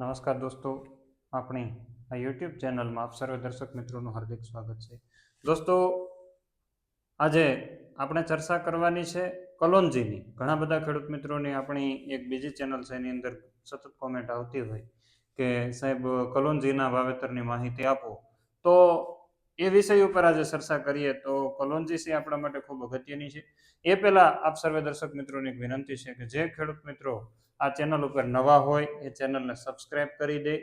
નમસ્કાર દોસ્તો, આપણી આ યુટ્યુબ ચેનલમાં આપ સર્વે દર્શક મિત્રોનું હાર્દિક સ્વાગત છે. દોસ્તો, આજે આપણે ચર્ચા કરવાની છે કલોંજીની ઘણા બધા ખેડૂત મિત્રોની આપણી એક બીજી ચેનલ છે, એની અંદર સતત કોમેન્ટ આવતી હોય કે સાહેબ કલોંજીના વાવેતરની માહિતી આપો. તો એ વિષય ઉપર આજે ચર્ચા કરીએ તો કોલોનજી છે આપણા માટે ખૂબ અગત્યની છે. એ પહેલાં આપ સર્વે દર્શક મિત્રોની એક વિનંતી છે કે જે ખેડૂત મિત્રો આ ચેનલ ઉપર નવા હોય એ ચેનલને સબસ્ક્રાઇબ કરી દે,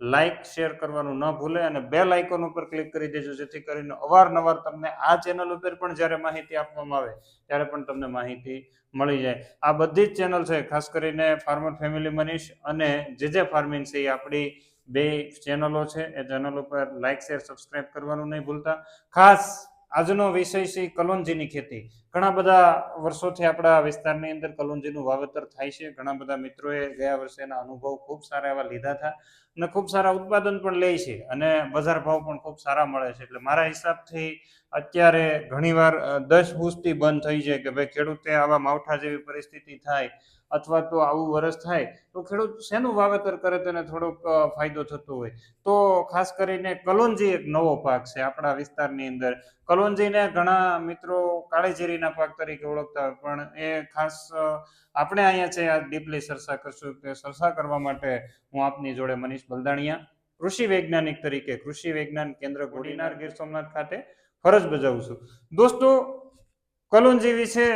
લાઇક, શેર કરવાનું ન ભૂલે અને બે લાઇકોન ઉપર ક્લિક કરી દેજો, જેથી કરીને અવારનવાર તમને આ ચેનલ ઉપર પણ જ્યારે માહિતી આપવામાં આવે ત્યારે પણ તમને માહિતી મળી જાય. આ બધી જ ચેનલ છે, ખાસ કરીને ફાર્મર ફેમિલી મનીષ અને જે જે ફાર્મિંગ છે એ આપણી બે ચેનલો છે, એ ચેનલ ઉપર લાઇક શેર સબસ્ક્રાઇબ કરવાનું નહીં ભૂલતા. ખાસ આજનો વિષય છે કલોંજીની ખેતી. ઘણા બધા વર્ષોથી આપણા વિસ્તારની અંદર કલોંજીનું વાવેતર થાય છે. ઘણા બધા મિત્રોએ ગયા વર્ષેના અનુભવ ખૂબ સારા એવા લીધા હતા અને ખૂબ સારા ઉત્પાદન પણ લે છે અને બજાર ભાવ પણ ખૂબ સારા મળે છે. એટલે મારા હિસાબથી અત્યારે ઘણીવાર દસ હુસથી બંધ થઈ જાય કે ભાઈ ખેડૂતે આવા માવઠા જેવી પરિસ્થિતિ થાય અથવા તો આવું વરસ થાય, તો ખેડૂત શેનું વાવેતર કરે તેને થોડોક ફાયદો થતો હોય. તો ખાસ કરીને કલોંજી એક નવો પાક છે આપણા વિસ્તારની અંદર. કલોંજીને ઘણા મિત્રો કાળીજીરીના પાક તરીકે ઓળખતા પણ એ ખાસ આપણે અહીંયા છે, આ ડીપલી ચર્ચા કરશું કે ચર્ચા કરવા માટે હું આપની જોડે મનીષ બલદાણિયા, કૃષિ વૈજ્ઞાનિક તરીકે કૃષિ વિજ્ઞાન કેન્દ્ર ગોડીનાર ગીર સોમનાથ ખાતે ફરજ બજાવું છું. દોસ્તો કલોંજી વિશે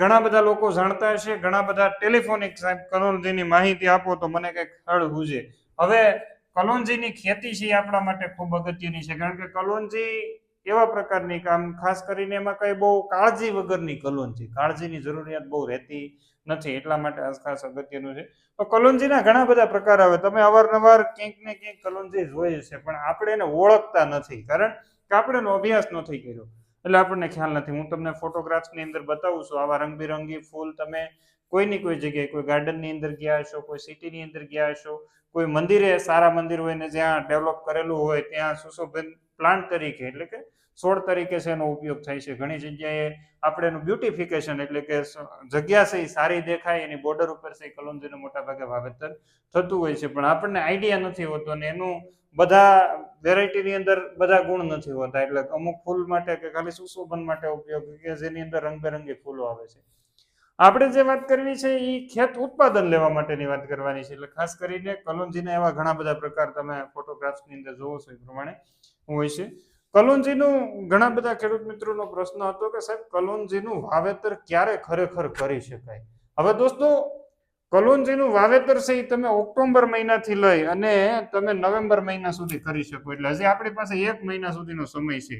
ઘણા બધા લોકો જાણતા હશે, ઘણા બધા ટેલિફોનિક સાહેબ કલોંજીની માહિતી આપો તો મને કંઈક હળ હુજે. હવે કલોનજીની ખેતી છે આપણા માટે ખૂબ અગત્યની છે, કારણ કે કલોંજી એવા પ્રકારની કામ, ખાસ કરીને એમાં કઈ બહુ કાળજી વગરની કલોંજી કાળજીની જરૂરિયાત બહુ રહેતી નથી, એટલા માટે આ ખાસ અગત્યનું છે. તો કલોંજીના ઘણા બધા પ્રકાર આવે. તમે અવારનવાર ક્યાંક ને ક્યાંક કલોંજી જોઈએ છે પણ આપણે એને ઓળખતા નથી. કારણ કે આપણે એનો અભ્યાસ નથી કર્યો. એટલે આપણને ખ્યાલ નથી. હું તમને ફોટોગ્રાફ્સની અંદર બતાવું છું. આવા રંગબેરંગી ફૂલ તમે કોઈની કોઈ જગ્યાએ, કોઈ ગાર્ડનની અંદર ગયા હશો, કોઈ સિટીની અંદર ગયા હશો, કોઈ મંદિરે સારા મંદિર હોય ને જ્યાં ડેવલપ કરેલું હોય, ત્યાં સુશોભન પ્લાન્ટ તરીકે, એટલે કે છોડ તરીકે છે એનો ઉપયોગ થાય છે. ઘણી જગ્યાએ આપણે એનું બ્યુટિફિકેશન એટલે કે જગ્યા એ સારી દેખાય, એની બોર્ડર ઉપર એ કલોંજીનું મોટા ભાગે વાવેતર થતું હોય છે. પણ આપણને આઈડિયા નથી હોતો અને એનું બધા વેરાયટીની અંદર બધા ગુણ નથી હોતા. એટલે અમુક ફૂલ માટે કે ખાલી સુશોભન માટે ઉપયોગ કે જેની અંદર રંગબેરંગી ફૂલો આવે છે. આપણે જે વાત કરવી છે એ ખેત ઉત્પાદન લેવા માટેની વાત કરવાની છે. એટલે ખાસ કરીને કલોંજીના એવા ઘણા બધા પ્રકાર તમે ફોટોગ્રાફ્સની અંદર જોવો છો એ પ્રમાણે હોય છે. કલોંજીનું ઘણા બધા ખેડૂત મિત્રોનો પ્રશ્ન હતો કે સાહેબ કલોંજીનું વાવેતર ક્યારે ખરેખર કરી શકાય? હવે દોસ્તો કલોંજીનું વાવેતર છે એ તમે ઓક્ટોબર મહિનાથી લઈ અને તમે નવેમ્બર મહિના સુધી કરી શકો. એટલે હજી આપણી પાસે એક મહિના સુધીનો સમય છે.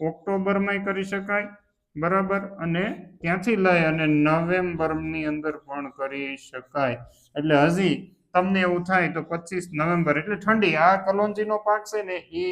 ઓક્ટોબરમાં કરી શકાય બરાબર? અને ત્યાંથી લઈ અને નવેમ્બરની અંદર પણ કરી શકાય. એટલે હજી તમને એવું થાય તો પચીસ નવેમ્બર, એટલે ઠંડી. આ કલોંજીનો પાક છે ને, એ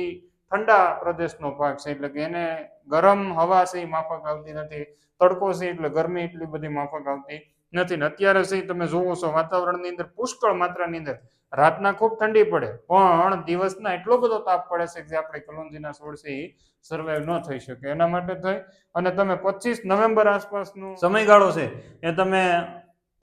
ઠંડા પ્રદેશનો પાક છે. એટલે કે એને ગરમ હવા છે, એ માફક આવતી નથી. તડકો છે, એટલે ગરમી એટલી બધી માફક આવતી. નથી. ને અત્યારે સહી તમે જોવો છો, વાતાવરણની અંદર, પુષ્કળ માત્રાની અંદર રાતના ખૂબ ઠંડી પડે. પણ દિવસના એટલો બધો તાપ પડે છે કે જે આપણે કલોંજીના છોડ છે એ સર્વાઈવ ન થઈ શકે. એના માટે થઈ અને તમે પચીસ નવેમ્બર આસપાસનો સમયગાળો છે, એ તમે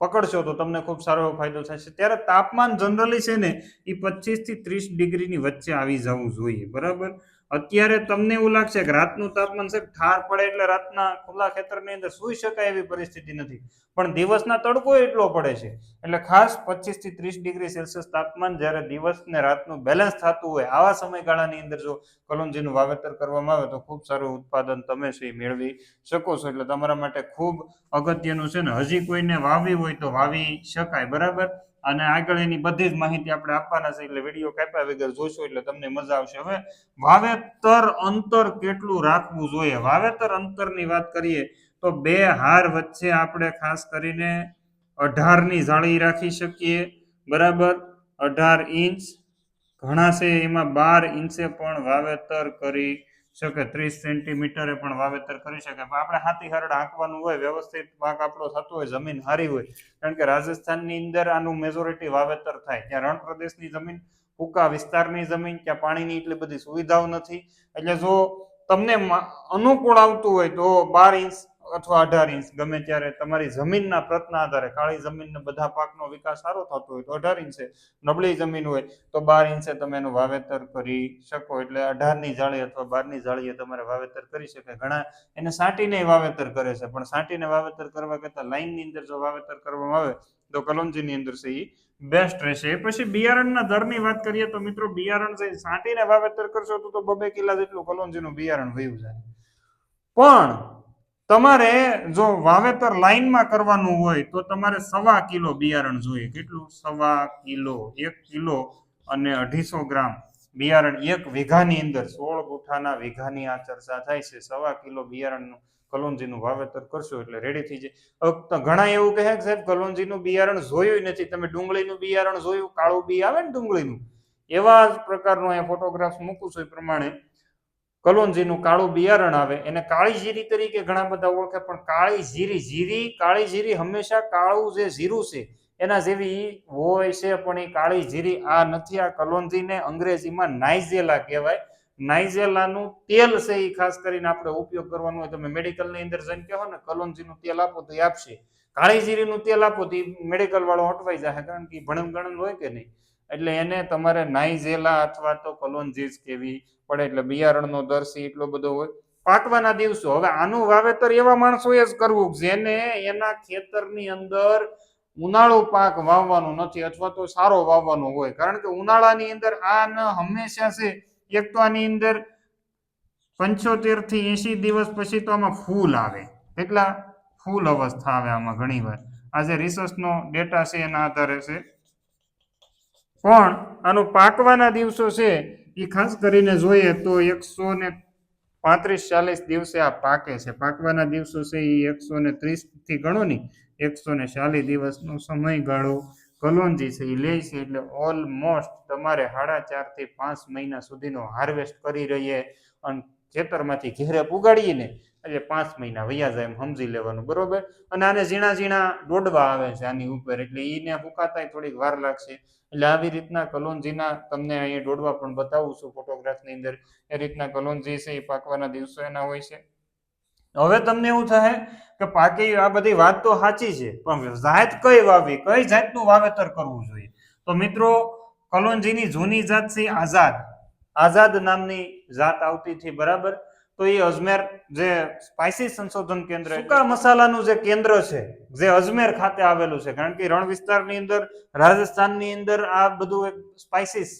પકડશો તો તમને ખૂબ સારો એવો ફાયદો થશે ત્યારે તાપમાન જનરલી છે ને, એ પચીસથી ત્રીસ ડિગ્રીની વચ્ચે આવી જવું જોઈએ. બરાબર? અત્યારે તમને એવું લાગશે કે રાતનું તાપમાન છે ઠાર પડે એટલે રાતના ખુલ્લા ખેતરની અંદર સૂઈ શકાય એવી પરિસ્થિતિ નથી. પણ દિવસના તડકો એટલો પડે છે. એટલે ખાસ પચીસથી ત્રીસ ડિગ્રી સેલ્સિયસ તાપમાન જ્યારે દિવસ ને રાતનું બેલેન્સ થતું હોય, આવા સમયગાળાની અંદર જો કલોંજીનું વાવેતર કરવામાં આવે તો ખૂબ સારું ઉત્પાદન તમે છે મેળવી શકો છો. એટલે તમારા માટે ખૂબ અગત્યનું છે ને, હજી કોઈને વાવી હોય તો વાવી શકાય, બરાબર? અને આગળ એની બધી જ માહિતી આપણે આપવાના છે એટલે વીડિયો કાપ્યા વગર જોશો એટલે તમને મજા આવશે. હવે વાવેતર અંતર કેટલું રાખવું જોઈએ? વાવેતર અંતરની વાત કરીએ તો બે હાર વચ્ચે આપણે ખાસ કરીને અઢારની જાળી રાખી શકીએ. બરાબર? અઢાર ઇંચ. ઘણા છે એમાં બાર ઇંચે પણ વાવેતર કરી શકે ત્રીસ સેન્ટીમીટરે પણ વાવેતર કરી શકે. પણ આપણે હાથી હરડ હાંકવાનું હોય, વ્યવસ્થિત પાક આપણો થતો હોય, જમીન હારી હોય. કારણ કે રાજસ્થાનની અંદર આનું મેજોરિટી વાવેતર થાય. ત્યાં રણ પ્રદેશની જમીન ટૂંકા વિસ્તારની જમીન, ત્યાં પાણીની એટલી બધી સુવિધાઓ નથી. એટલે જો તમને અનુકૂળ આવતું હોય તો બાર ઇંચ અથવા અઢાર ઇંચ, ગમે ત્યારે તમારી જમીનના પ્રતના આધારે કાળી જમીનને બધા પાકનો વિકાસ સારો થતો હોય તો અઢાર ઇંચે, નબળી જમીન હોય તો બાર ઇંચે તમે એનું વાવેતર કરી શકો. એટલે અઢારની જાળી અથવા બારની જાળીએ તમારે વાવેતર કરી શકાય. ઘણા એને સાંટીને વાવેતર કરે છે. પણ સાંટીને વાવેતર કરવા કરતાં લાઇનની અંદર જો વાવેતર કરવામાં આવે તો કલોંજીની અંદર છે એ બેસ્ટ રહેશે. પછી બિયારણના દરની વાત કરીએ તો મિત્રો બિયારણ છે સાંટીને વાવેતર કરશો તો બબે કિલ્લા જેટલું કલોંજીનું બિયારણ વયું જાય. પણ તમારે જો વાવેતર લાઈનમાં કરવાનું હોય તો તમારે સવા કિલો બિયારણ જોઈએ. કેટલું? સવા કિલો. એક કિલો અને અઢીસો ગ્રામ બિયારણ એક વીઘાની અંદર સોળ ગુઠાના વીઘાની આ ચર્ચા થાય છે. સવા કિલો બિયારણનું કલોંજીનું વાવેતર કરશો એટલે રેડી થઈ જાય. ઘણા એવું કહે કે સાહેબ કલોંજીનું બિયારણ જોયું નથી. તમે ડુંગળીનું બિયારણ જોયું? કાળું બી આવે ને ડુંગળીનું? એવા જ પ્રકારનો અહીંયા ફોટોગ્રાફ મૂકું છું એ પ્રમાણે. કલોંજીનું કાળું બિયારણ આવે, એને કાળી જીરી તરીકે ઘણા બધા ઓળખે, પણ કાળી જીરી જીરી, કાળી જીરી હંમેશા કાળું જે જીરું છે, એના જેવી હોય છે, પણ એ કાળી જીરી આ નથી, આ કલોંજીને અંગ્રેજીમાં નાઇજેલા કહેવાય. નાઇજેલાનું તેલ છે એ ખાસ કરીને આપણે ઉપયોગ કરવાનું હોય, તમે મેડિકલની અંદર જઈને કહો ને કલોંજીનું તેલ આપો તો એ આપશે. કાળી જીરીનું તેલ આપો તો એ મેડિકલ વાળો હટવાઈ જાય કારણ કે ભણમ ગણન હોય કે નહીં? એટલે એને તમારે નાઇઝેલા અથવા તો કોલોન્જીસ કેવી પડે, એટલે બિયારણનો દર સી એટલો બધો હોય. પાકવાના દિવસો, હવે આનું વાવેતર એવા માણસોએ જ કરવું, જેને એના ખેતરની અંદર ઉનાળો પાક વાવવાનો નથી અથવા તો સારો વાવવાનો હોય. કારણ કે ઉનાળાની અંદર આ ન હંમેશા છે, એક તો આની અંદર પંચોતેરથી એસી દિવસ પછી તો આમાં ફૂલ આવે. એટલા ફૂલ અવસ્થા આવે આમાં ઘણી વાર આ જે રિસર્ચનો ડેટા છે એના આધારે છે. પણ આનો પાકવાના દિવસો છે એ ખાસ કરીને જોઈએ તો એકસો ને પાંત્રીસ ચાલીસ દિવસે આ પાકે છે. પાકવાના દિવસો છે એ એકસો ને ત્રીસથી ગણો ની એકસો ને ચાલીસ દિવસનો સમયગાળો કલોંજી છે એ લે છે એટલે ઓલમોસ્ટ તમારે સાડા ચારથી પાંચ મહિના સુધીનો હાર્વેસ્ટ કરી રહીએ અને ખેતરમાંથી ઘેરે પુગાડીએ ને એટલે પાંચ મહિના વૈયા જાય એમ સમજી લેવાનું, બરોબર? અને આને ઝીણા ઝીણા દોડવા આવે છે આની ઉપર, એટલે એને ફૂંકાતા થોડીક વાર લાગશે. એટલે આવી રીતના કલોંજીના તમને અહીંયા દોડવા પણ બતાવું છું ફોટોગ્રાફની અંદર. એ રીતના કલોંજી છે એ પાકવાના દિવસો એના હોય છે. હવે તમને એવું થાય કે પાકી આ બધી વાત તો સાચી છે, પણ જાત કઈ વાવી, કઈ જાતનું વાવેતર કરવું જોઈએ? તો મિત્રો કલોંજીની જૂની જાત છે આઝાદ. આઝાદ નામની જાત આવતી હતી, બરાબર? તો એ અજમેર જે સ્પાઇસી સંશોધન કેન્દ્ર સુકા મસાલાનું જે કેન્દ્ર છે, જે અજમેર ખાતે આવેલું છે, કારણ કે રણ વિસ્તારની અંદર, રાજસ્થાનની અંદર આ બધું એક સ્પાઇસીસ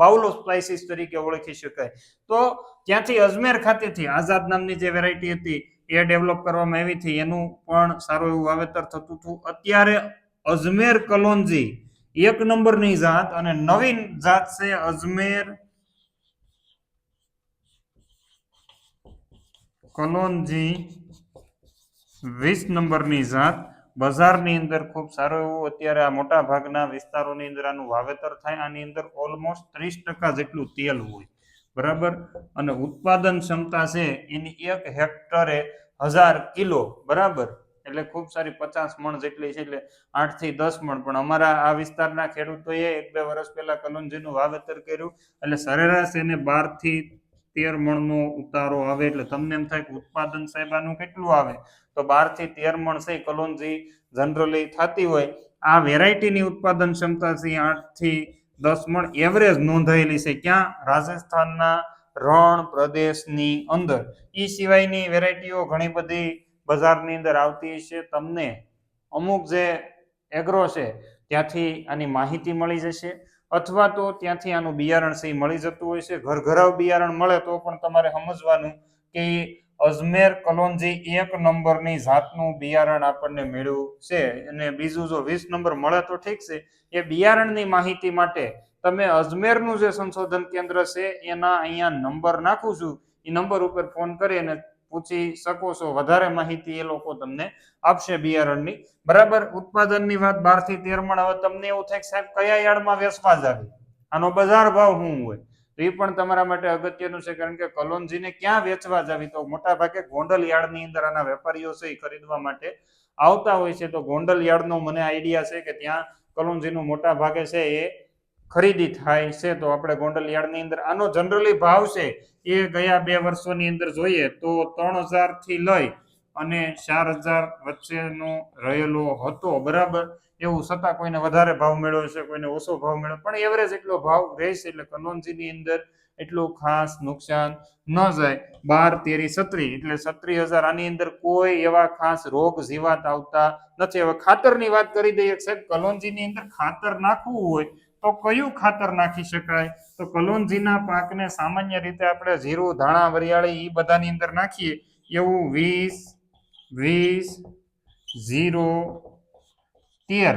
બાઉલો સ્પાઇસીસ તરીકે ઓળખી શકાય. તો ત્યાંથી અજમેર ખાતેથી આઝાદ નામની જે વેરાયટી હતી, એ ડેવલપ કરવામાં આવી હતી. એનું પણ સારું એવું વાવેતર થતું હતું. અત્યારે અજમેર કલોંજી એક નંબરની જાત અને નવીન જાત છે અજમેર કલોંજી વીસ નંબરની જાત. બજારની અંદર ખૂબ સારું એવો અત્યારે આ મોટા ભાગના વિસ્તારોની અંદર આનું વાવેતર થાય. આની અંદર ઓલમોસ્ટ ત્રીસ ટકા જેટલું તેલ હોય. બરાબર? અને ઉત્પાદન ક્ષમતા છે એની એક હેક્ટરે હજાર કિલો. બરાબર? એટલે ખૂબ સારી પચાસ મણ જેટલી છે એટલે આઠથી દસ મણ. પણ અમારા આ વિસ્તારના ખેડૂતોએ એક બે વર્ષ પહેલા કલોંજીનું વાવેતર કર્યું. એટલે સરેરાશ એને બારથી તેર મણનો ઉતારો આવે એટલે તમને એમ થાય કે ઉત્પાદન સાહેબ આનું કેટલું આવે? તો બારથી તેર મણ છે, કલોનજી જનરલી થતી હોય. આ વેરાયટીની ઉત્પાદન ક્ષમતા છે આઠથી દસ મણ એવરેજ નોંધાયેલી છે. ક્યાં? રાજસ્થાનના રણ પ્રદેશની અંદર. એ સિવાયની વેરાયટીઓ ઘણી બધી બજારની અંદર આવતી છે. તમને અમુક જે એગ્રો છે, ત્યાંથી આની માહિતી મળી જશે. અથવા તો ત્યાંથી આનું બિયારણ છે એ મળી જતું હોય છે. ઘર ઘરાવ બિયારણ મળે તો પણ તમારે સમજવાનું કે અજમેર કલોંજી એક નંબરની જાતનું બિયારણ આપણને મેળવ્યું છે. અને બીજું જો વીસ નંબર મળે તો ઠીક છે. એ બિયારણની માહિતી માટે તમે અજમેરનું જે સંશોધન કેન્દ્ર છે, એના અહીંયા નંબર નાખું છું. એ નંબર ઉપર ફોન કરી અને પૂછી શકો છો. વધારે માહિતી એ લોકો તમને આપશે બિયારણની. બરાબર? ઉત્પાદનની વાત બારથી તેર મણ. હવે તમને એવું થાય સાહેબ, કયા યાર્ડમાં વેચવા જાવે? આનો બજાર ભાવ શું હોય? તો એ પણ તમારા માટે અગત્યનું છે, કારણ કે કલોનજીને ક્યાં વેચવા જાવી? તો મોટા ભાગે ગોંડલ યાર્ડની અંદર આના વેપારીઓ છે એ ખરીદવા માટે આવતા હોય છે. તો ગોંડલ યાર્ડનો મને આઈડિયા છે કે ત્યાં કલોનજીનું મોટા ભાગે છે એ ખરીદી થાય છે, તો આપણે ગોંડલ યાર્ડની અંદર આનો જનરલી ભાવ છે એ ગયા બે વર્ષોની અંદર જોઈએ તો ત્રણ હજારથી લઈ અને ચાર હજાર વચ્ચેનો રહેલો હતો, બરાબર? એવું છતાં કોઈને વધારે ભાવ મેળવ્યો છે, કોઈને ઓછો ભાવ મેળવ્યો પણ એવરેજ એટલો ભાવ રહેશે એટલે કલોંજીની અંદર એટલું ખાસ નુકસાન ન જાય. બાર, તેરી સત્રી એટલે સત્રી હજાર આની અંદર કોઈ એવા ખાસ રોગ જીવાત આવતા નથી. હવે ખાતરની વાત કરી દઈએ સાહેબ, કલોનજીની અંદર ખાતર નાખવું હોય તો કયું ખાતર નાખી શકાય? તો કલોંજીના પાકને સામાન્ય રીતે આપણે જીરું, ધાણા, વરિયાળી એ બધાની અંદર નાખીએ. એવું વીસ વીસ ઝીરો તેર.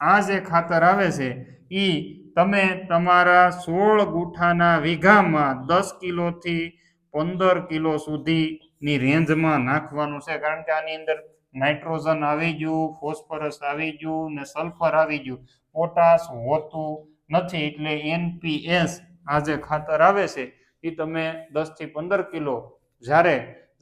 આ જે ખાતર આવે છે એ તમે તમારા સોળ ગુઠાના વીઘામાં દસ કિલોથી પંદર કિલો સુધીની રેન્જમાં નાખવાનું છે. કારણ કે આની અંદર નાઇટ્રોજન આવી ગયું, ફોસ્ફરસ આવી ગયું ને સલ્ફર આવી ગયું. પોટાશ હોતું નથી એટલે એનપીએસ આ જે ખાતર આવે છે, એ તમે દસથી પંદર કિલો જ્યારે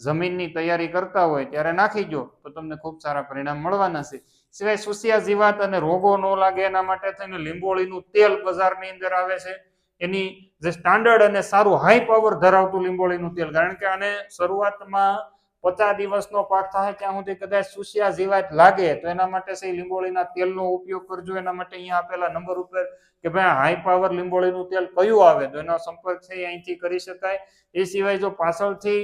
જમીનની તૈયારી કરતા હોય ત્યારે નાખી દો, તો તમને ખૂબ સારા પરિણામ મળવાના છે. સિવાય સુસિયા જીવાત અને રોગો ન લાગે એના માટે થઈને લીંબોળીનું તેલ બજારની અંદર આવે છે. એની જે સ્ટાન્ડર્ડ અને સારું હાઈ પાવર ધરાવતું લીંબોળીનું તેલ, કારણ કે આને શરૂઆતમાં પચાસ દિવસનો પાક થાય ત્યાં સુધી કદાચ સુસિયા જીવાત લાગે, તો એના માટે છે લીંબોળીના તેલનો ઉપયોગ કરજો. એના માટે અહીંયા આપેલા નંબર ઉપર કે ભાઈ હાઈ પાવર લીંબોળીનું તેલ કયું આવે, તો એનો સંપર્ક છે અહીંથી કરી શકાય. એ સિવાય જો પાછળથી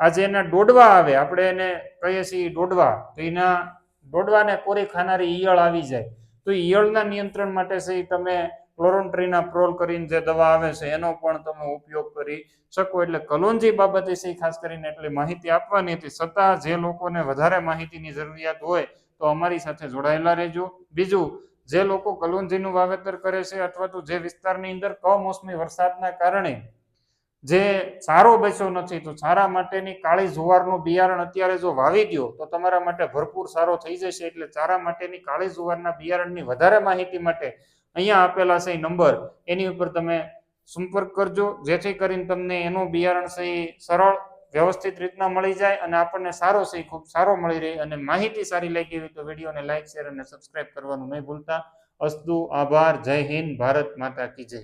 આજે એના ડોડવા આવે, આપણે એને કહીએ છીએ ડોડવા તો એના ડોડવાને કોરી ખાનારી ઈયળ આવી જાય. તો ઈયળના નિયંત્રણ માટે છે તમે ક્લોરોન્ટ્રીના પ્રોલ કરીને જે દવા આવે છે, એનો પણ તમે ઉપયોગ કરી શકો. એટલે કલોંજી બાબતે છે ખાસ કરીને એટલી માહિતી આપવાની હતી. છતાં જે લોકોને વધારે માહિતીની જરૂરિયાત હોય, તો અમારી સાથે જોડાયેલા રહેજો. બીજું, જે લોકો કલોંજીનું વાવેતર કરે છે અથવા તો જે વિસ્તારની અંદર કમોસમી વરસાદના કારણે જે સારો બેસ્યો નથી, તો સારા માટેની કાળી જુવારનું બિયારણ અત્યારે જો વાવી દો, તો તમારા માટે ભરપૂર સારો થઈ જશે. એટલે ચારા માટેની કાળી જુવારના બિયારણની વધારે માહિતી માટે અહીંયા આપેલા છે નંબર એની ઉપર તમે સંપર્ક કરજો, જેથી કરીને તમને એનું બિયારણ છે સરળ, વ્યવસ્થિત રીતના મળી જાય અને આપણને સારો છે ખૂબ સારો મળી રહે. અને માહિતી સારી લાગી હોય તો વિડીયોને લાઇક શેર અને સબસ્ક્રાઇબ કરવાનું નહીં ભૂલતા. અસ્તુ, આભાર, જય હિન્દ, ભારત માતા કી જય.